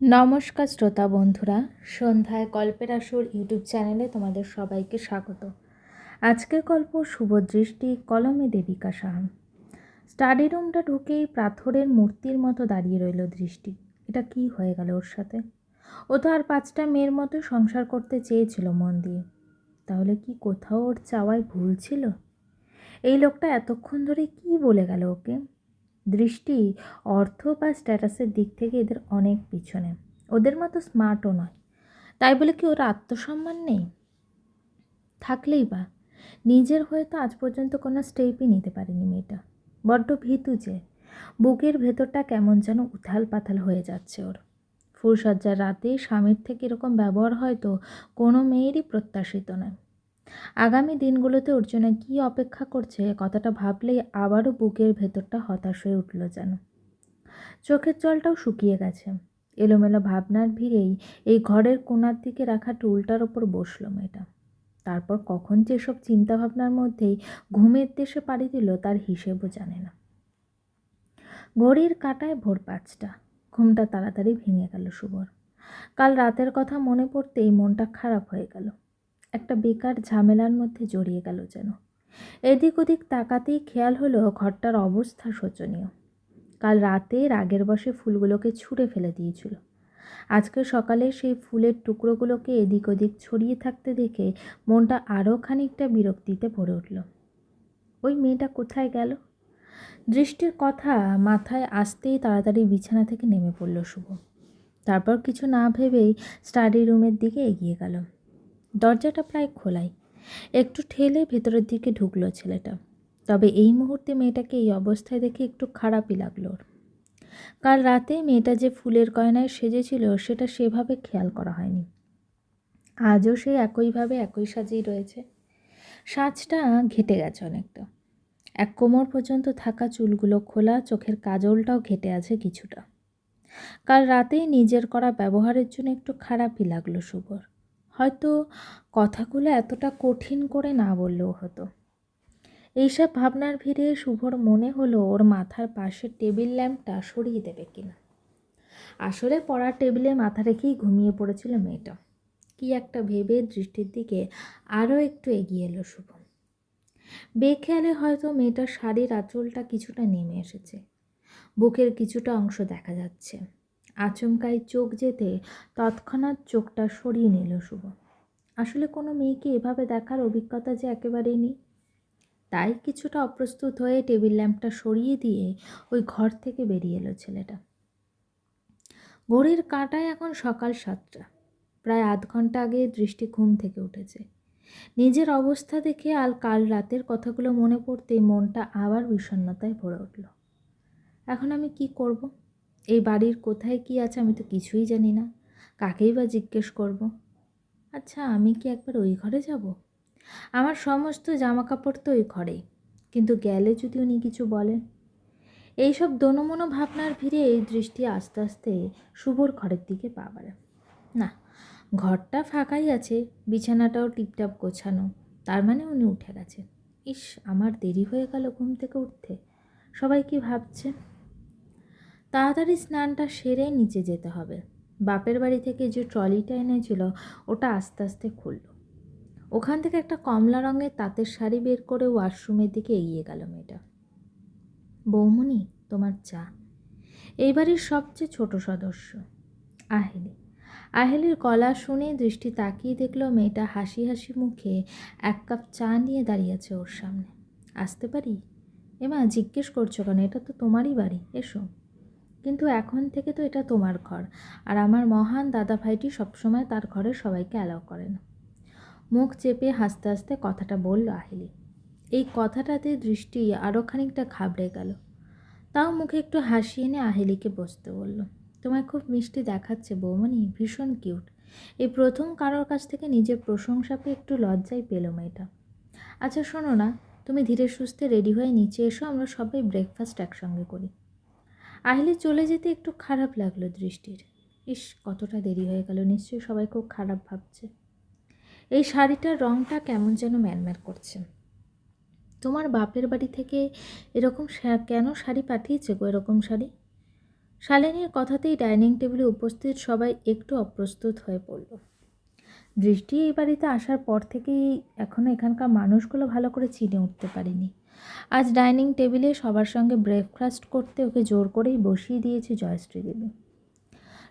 নমস্কার শ্রোতা বন্ধুরা, সন্ধ্যায় গল্পের আসর ইউটিউব চ্যানেলে তোমাদের সবাইকে স্বাগত। আজকের গল্প শুভদৃষ্টি, কলমে দেবিকা সাহা স্টাডি রুমটা ঢুকেই পাথরের মূর্তির মতো দাঁড়িয়ে রইল দৃষ্টি। এটা কি হয়ে গেল ওর সাথে? ও তো আর পাঁচটা মেয়ের মতো সংসার করতে চেয়েছিল মন দিয়ে। তাহলে কি কোথাও ওর চাওয়ায় ভুল ছিল? এই লোকটা এতক্ষণ ধরে কি বলে গেল ওকে? দৃষ্টি, অর্থ বা স্ট্যাটাসের দিক থেকে এদের অনেক পিছনে। ওদের মতো স্মার্টও নয়। তাই বলে কি ওর আত্মসম্মান নেই? থাকলেই বা। নিজের হয়ে তো আজ পর্যন্ত কোনো স্টেপই নিতে পারেনি মেয়েটা। বড্ড ভীতু যে। বুকের ভেতরটা কেমন যেন উথাল পাথাল হয়ে যাচ্ছে ওর। ফুলসজ্জার রাতে স্বামীর থেকে এরকম ব্যবহার হয়তো কোনো মেয়েরই প্রত্যাশিত নয়। আগামী দিনগুলোতে ওর জন্য কী অপেক্ষা করছে কথাটা ভাবলেই আবারও বুকের ভেতরটা হতাশ হয়ে উঠল যেন। চোখের জলটাও শুকিয়ে গেছে। এলোমেলো ভাবনার ভিড়েই এই ঘরের কোনার দিকে রাখা টুলটার ওপর বসল মেয়েটা। তারপর কখন যে সব চিন্তাভাবনার মধ্যেই ঘুমের দেশে পাড়ি দিল তার হিসেবও জানে না। ঘড়ির কাটায় ভোর পাঁচটা। ঘুমটা তাড়াতাড়ি ভেঙে গেল শুভর কাল রাতের কথা মনে পড়তেই মনটা খারাপ হয়ে গেল। একটা বেকার ঝামেলার মধ্যে জড়িয়ে গেল যেন। এদিক ওদিক তাকাতেই খেয়াল হলো ঘরটার অবস্থা শোচনীয়। কাল রাতে রাগের বসে ফুলগুলোকে ছুঁড়ে ফেলে দিয়েছিল। আজকে সকালে সেই ফুলের টুকরোগুলোকে এদিক ওদিক ছড়িয়ে থাকতে দেখে মনটা আরও খানিকটা বিরক্তিতে ভরে উঠল। ওই মেয়েটা কোথায় গেল? দৃষ্টির কথা মাথায় আসতেই তাড়াতাড়ি বিছানা থেকে নেমে পড়ল শুভ। তারপর কিছু না ভেবেই স্টাডি রুমের দিকে এগিয়ে গেল। দরজাটা প্রায় খোলাই। একটু ঠেলে ভেতরের দিকে ঢুকলো ছেলেটা। তবে এই মুহূর্তে মেয়েটাকে এই অবস্থায় দেখে একটু খারাপই লাগল কাল রাতে মেয়েটা যে ফুলের গয়নায় সেজেছিল, সেটা সেভাবে খেয়াল করা হয়নি। আজও সে একইভাবে একই সাজেই রয়েছে। সাজটা ঘেটে গেছে অনেকটা। এক কোমর পর্যন্ত থাকা চুলগুলো খোলা, চোখের কাজলটাও ঘেটে আছে কিছুটা। কাল রাতেই নিজের করা ব্যবহারের জন্য একটু খারাপই লাগল শুভর। হয়তো কথাগুলো এতটা কঠিন করে না বললেও হতো। এইসব ভাবনার ভিড়ে শুভর মনে হলো ওর মাথার পাশের টেবিল ল্যাম্পটা সরিয়ে দেবে কিনা। আসলে পড়ার টেবিলে মাথা রেখেই ঘুমিয়ে পড়েছিল মেয়েটা। কি একটা ভেবে দৃষ্টির দিকে আরও একটু এগিয়ে এলো শুভ। বেখেয়ালে হয়তো মেয়েটার শাড়ির আঁচলটা কিছুটা নেমে এসেছে। বুকের কিছুটা অংশ দেখা যাচ্ছে। আচমকায় চোখ যেতে তৎক্ষণাৎ চোখটা সরিয়ে নিল শুভ। আসলে কোনো মেয়েকে এভাবে দেখার অভিজ্ঞতা যে একেবারেই নেই। তাই কিছুটা অপ্রস্তুত হয়ে টেবিল ল্যাম্পটা সরিয়ে দিয়ে ওই ঘর থেকে বেরিয়ে এলো ছেলেটা। ঘড়ির কাঁটায় এখন সকাল সাতটা। প্রায় আধ ঘণ্টা আগে দৃষ্টি ঘুম থেকে উঠেছে। নিজের অবস্থা দেখে আর কাল রাতের কথাগুলো মনে পড়তেই মনটা আবার বিষণ্ণতায় ভরে উঠল। এখন আমি কি করব? এই বাড়ির কোথায় কি আছে আমি তো কিছুই জানি না। কাকেই বা জিজ্ঞেস করব? আচ্ছা আমি কি একবার ওই ঘরে যাব? আমার সমস্ত জামা কাপড় তো ওই ঘরেই, কিন্তু গেলে যদি উনি কিছু বলেন। এইসব দনমনো ভাবনার ভিড়ে এই দৃষ্টি আস্তে আস্তে শুভর ঘরের দিকে পা বাড়ে না, ঘরটা ফাঁকাই আছে, বিছানাটাও টিপটাপ গোছানো, তার মানে উনি উঠে গেছে ইস, আমার দেরি হয়ে গেল ঘুম থেকে উঠতে। সবাই কি ভাবছে? তাড়াতাড়ি স্নানটা সেরে নিচে যেতে হবে। বাপের বাড়ি থেকে যে ট্রলিটা এনেছিল, ওটা আস্তে আস্তে খুলল। ওখান থেকে একটা কমলা রঙের তাঁতের শাড়ি বের করে ওয়াশরুমের দিকে এগিয়ে গেল মেয়েটা। বৌমনি তোমার চা। এই বাড়ির সবচেয়ে ছোট সদস্য। আহেলি। আহেলির গলা শুনে দৃষ্টি তাকিয়ে দেখল মেয়েটা হাসি হাসি মুখে এক কাপ চা নিয়ে দাঁড়িয়েছে ওর সামনে। আসতে পারি? এমা, জিজ্ঞেস করছ কেন? এটা তো তোমারই বাড়ি। এসো। কিন্তু এখন থেকে তো এটা তোমার ঘর। আর আমার মহান দাদা ভাইটি সবসময় তার ঘরে সবাইকে অ্যালাউ করে না মুখ চেপে হাসতে হাসতে কথাটা বলল আহিলি। এই কথাটাতে দৃষ্টি আরও খানিকটা ঘাবড়ে গেল। তাও মুখে একটু হাসি এনে আহিলিকে বসতে বলল, তোমায় খুব মিষ্টি দেখাচ্ছে বৌমনি ভীষণ কিউট এই প্রথম কারোর কাছ থেকে নিজের প্রশংসা পেয়ে একটু লজ্জাই পেল মেয়েটা। আচ্ছা শোনো না, তুমি ধীরে সুস্থে রেডি হয়ে নিচে এসো, আমরা সবাই ব্রেকফাস্ট একসঙ্গে করি। আহিলে চলে যেতে একটু খারাপ লাগল দৃষ্টির। ইস, কতটা দেরি হয়ে গেল, নিশ্চয়ই সবাই খুব খারাপ ভাবছে। এই শাড়িটার রঙটা কেমন যেন ম্যানম্যান করছে। তোমার বাপের বাড়ি থেকে এরকম কেন শাড়ি পাঠিয়েছে গো এরকম শাড়ি? শালিনীর কথাতেই ডাইনিং টেবিলে উপস্থিত সবাই একটু অপ্রস্তুত হয়ে পড়ল। দৃষ্টি এই বাড়িতে আসার পর থেকেই এখনও এখানকার মানুষগুলো ভালো করে চিনে উঠতে পারেনি। আজ ডাইনিং টেবিলে সবার সঙ্গে ব্রেকফাস্ট করতে ওকে জোর করেই বসিয়ে দিয়েছে জয়শ্রী দেবী।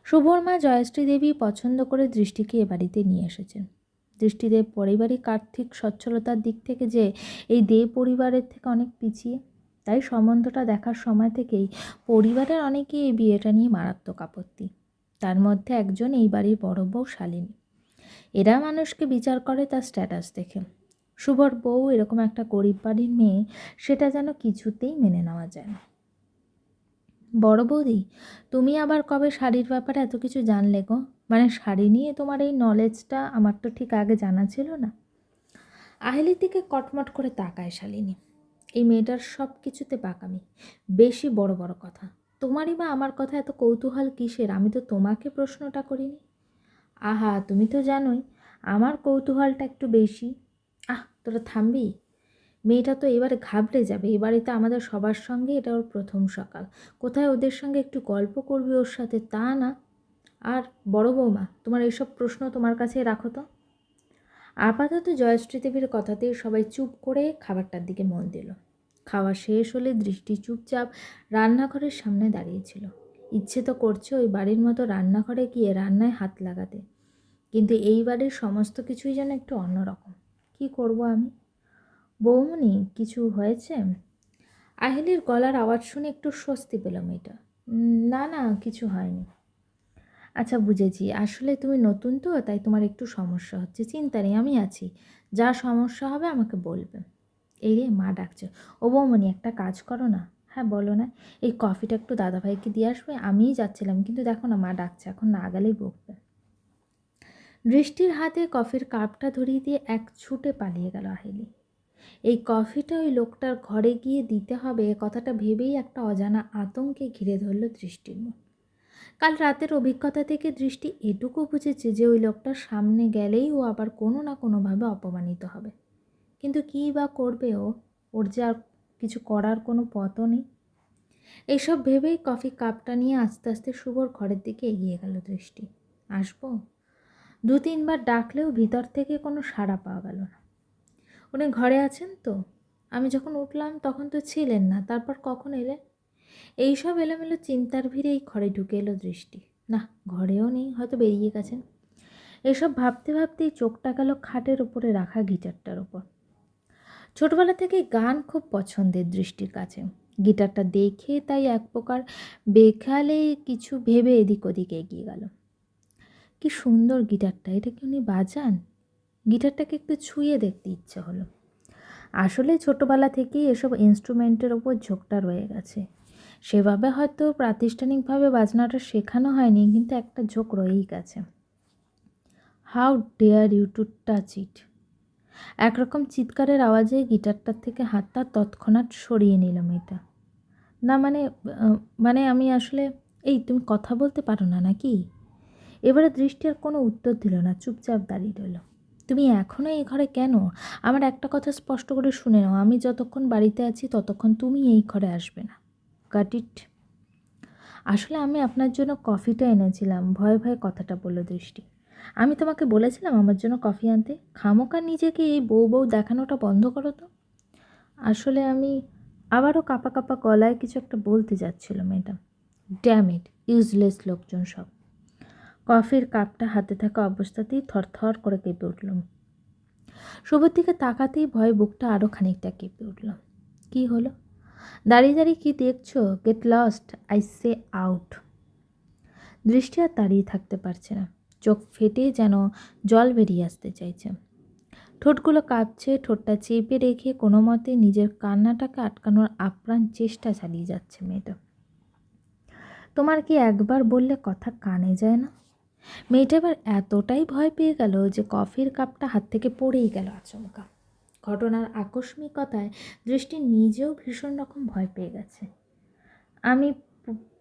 শুভর মা জয়শ্রী দেবী পছন্দ করে দৃষ্টিকে এ বাড়িতে নিয়ে এসেছেন। দৃষ্টিদেব পারিবারিক আর্থিক সচ্ছলতার দিক থেকে যে এই দে পরিবারের থেকে অনেক পিছিয়ে, তাই সম্বন্ধটা দেখার সময় থেকেই পরিবারের অনেকেই এই বিয়েটা নিয়ে মারাত্মক আপত্তি। তার মধ্যে একজন এই বাড়ির বড় বউ শালিনী। এরা মানুষকে বিচার করে তার স্ট্যাটাস দেখে। শুভর বউ এরকম একটা গরিব বাড়ির মেয়ে, সেটা যেন কিছুতেই মেনে নেওয়া যায় না। বড় বৌদি, তুমি আবার কবে শাড়ির ব্যাপারে এত কিছু জানলে গো? মানে শাড়ি নিয়ে তোমার এই নলেজটা আমার তো ঠিক আগে জানা ছিল না। আহেলির দিকে কটমট করে তাকায় শালিনী। এই মেয়েটার সব কিছুতে পাকামি বেশি বড় বড় কথা। তোমারই বা আমার কথা এত কৌতূহল কিসের? আমি তো তোমাকে প্রশ্নটা করিনি। আহা, তুমি তো জানোই, আমার কৌতূহলটা একটু বেশি। তোরা থামবি? মেয়েটা তো এবারে ঘাবড়ে যাবে। এবারে তো আমাদের সবার সঙ্গে এটা ওর প্রথম সকাল। কোথায় ওদের সঙ্গে একটু গল্প করবি ওর সাথে? তা না। আর বড় বৌমা, তোমার এইসব প্রশ্ন তোমার কাছে রাখো তো। আপাতত জয়শ্রী দেবীর কথাতেই সবাই চুপ করে খাবারটার দিকে মন দিল। খাওয়া শেষ হলে দৃষ্টি চুপচাপ রান্নাঘরের সামনে দাঁড়িয়েছিল ইচ্ছে তো করছে ওই বাড়ির মতো রান্নাঘরে গিয়ে রান্নায় হাত লাগাতে। কিন্তু এই বাড়ির সমস্ত কিছুই যেন একটু অন্যরকম। কি করব আমি? বৌমনি, কিছু হয়েছে? আহিলির গলার আওয়াজ শুনে একটু স্বস্তি পেল মেয়েটা না না, কিছু হয়নি। আচ্ছা বুঝেছি। আসলে তুমি নতুন তো, তাই তোমার একটু সমস্যা হচ্ছে। চিন্তা নেই, আমি আছি। যা সমস্যা হবে আমাকে বলবে। এই রে, মা ডাকছে। ও বৌমনি, একটা কাজ করো না। হ্যাঁ বলো না। এই কফিটা একটু দাদাভাইকে দিয়ে আসবে। আমিই যাচ্ছিলাম, কিন্তু দেখো না, মা ডাকছে। এখন না গেলেই বকবে। দৃষ্টির হাতে কফির কাপটা ধরিয়ে দিয়ে এক ছুটে পালিয়ে গেল আহিলি। এই কফিটা ওই লোকটার ঘরে গিয়ে দিতে হবে কথাটা ভেবেই একটা অজানা আতঙ্কে ঘিরে ধরল দৃষ্টির মন কাল রাতের অভিজ্ঞতা থেকে দৃষ্টি এটুকু বুঝেছে যে ওই লোকটার সামনে গেলেই ও আবার কোনো না কোনোভাবে অপমানিত হবে। কিন্তু কী বা করবে ও? ওর যে আর কিছু করার কোনো পথও নেই। এইসব ভেবেই কফি কাপটা নিয়ে আস্তে আস্তে শুভর ঘরের দিকে এগিয়ে গেল দৃষ্টি। আসব? দু তিনবার ডাকলেও ভিতর থেকে কোনো সাড়া পাওয়া গেল না। উনি ঘরে আছেন তো? আমি যখন উঠলাম তখন তো ছিলেন না, তারপর কখন এলেন এইসব এলোমেলো চিন্তার ভিড়েই ঘরে ঢুকে এলো দৃষ্টি। না, ঘরেও নেই, হয়তো বেরিয়ে গেছেন। এসব ভাবতে ভাবতেই চোখটা গেল খাটের ওপরে রাখা গিটারটার ওপর ছোটবেলা থেকে গান খুব পছন্দের দৃষ্টির কাছে। গিটারটা দেখে তাই এক প্রকার বেখালে কিছু ভেবে এদিক ওদিকে এগিয়ে গেল। কি সুন্দর গিটারটা, এটা কি উনি বাজান? গিটারটাকে একটু ছুঁয়ে দেখতে ইচ্ছে হলো। আসলে ছোটোবেলা থেকেই এসব ইনস্ট্রুমেন্টের ওপর ঝোঁকটা রয়ে গেছে। সেভাবে হয়তো প্রাতিষ্ঠানিকভাবে বাজনাটা শেখানো হয়নি, কিন্তু একটা ঝোঁক রয়েই গেছে। How dare you to touch it একরকম চিৎকারের আওয়াজে গিটারটার থেকে হাতটা তৎক্ষণাৎ সরিয়ে নিলাম এটা। না মানে মানে আমি আসলে, এই তুমি কথা বলতে পারো না নাকি? এবারে দৃষ্টি আর কোনো উত্তর দিল না, চুপচাপ দাঁড়িয়ে রইল। তুমি এখনও এই ঘরে কেন? আমার একটা কথা স্পষ্ট করে শুনে নাও, আমি যতক্ষণ বাড়িতে আছি ততক্ষণ তুমি এই ঘরে আসবে না। কাট ইট আসলে আমি আপনার জন্য কফিটা এনেছিলাম। ভয়ে ভয়ে কথাটা বলল দৃষ্টি। আমি তোমাকে বলেছিলাম আমার জন্য কফি আনতে। খামোকা নিজেকে এই বউ বউ দেখানোটা বন্ধ করো তো। আসলে আমি আবারও কাপা কাপা গলায় কিছু একটা বলতে যাচ্ছিল মেয়েটা ড্যামিড ইউজলেস লোকজন সব। কফির কাপটা হাতে থাকা অবস্থাতেই থরথর করে কেঁপে উঠলাম শুভর দিকে তাকাতেই ভয়ে বুকটা আরও খানিকটা কেঁপে উঠল। কি হলো? দাঁড়িয়ে দাঁড়িয়ে কী দেখছ? Get lost I say out দৃষ্টি আর দাঁড়িয়ে থাকতে পারছে না। চোখ ফেটে যেন জল বেরিয়ে আসতে চাইছে। ঠোঁটগুলো কাঁপছে, ঠোঁটটা চেপে রেখে কোনো মতে নিজের কান্নাটাকে আটকানোর আপ্রাণ চেষ্টা চালিয়ে যাচ্ছে মেয়েটা। তোমার কি একবার বললে কথা কানে যায় না? মেয়েটা এবার এতটাই ভয় পেয়ে গেল যে কফির কাপটা হাত থেকে পড়েই গেল আচমকা। ঘটনার আকস্মিকতায় দৃষ্টি নিজেও ভীষণ রকম ভয় পেয়ে গেছে। আমি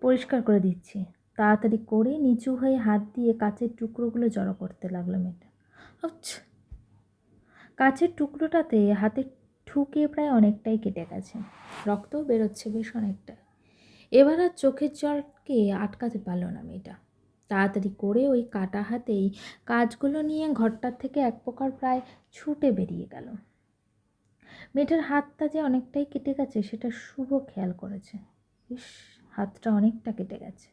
পরিষ্কার করে দিচ্ছি। তাড়াতাড়ি করে নিচু হয়ে হাত দিয়ে কাচের টুকরোগুলো জড়ো করতে লাগল মেয়েটা। কাচের টুকরোটাতে হাতে ঠুকে প্রায় অনেকটাই কেটে গেছে। রক্তও বেরোচ্ছে বেশ অনেকটা। এবার আর চোখের জলকে আটকাতে পারল না মেয়েটা। তাড়াতাড়ি করে ওই কাটা হাতেই কাজগুলো নিয়ে ঘরটার থেকে এক প্রকার প্রায় ছুটে বেরিয়ে গেল। মেয়েটার হাতটা যে অনেকটাই কেটে গেছে, সেটা শুভ খেয়াল করেছে। ইস, হাতটা অনেকটা কেটে গেছে।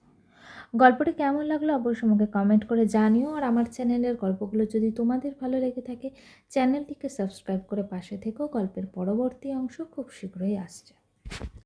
গল্পটি কেমন লাগল অবশ্যই আমাকে কমেন্ট করে জানিও। আর আমার চ্যানেলের গল্পগুলো যদি তোমাদের ভালো লেগে থাকে, চ্যানেলটিকে সাবস্ক্রাইব করে পাশে থেকেও গল্পের পরবর্তী অংশ খুব শীঘ্রই আসছে।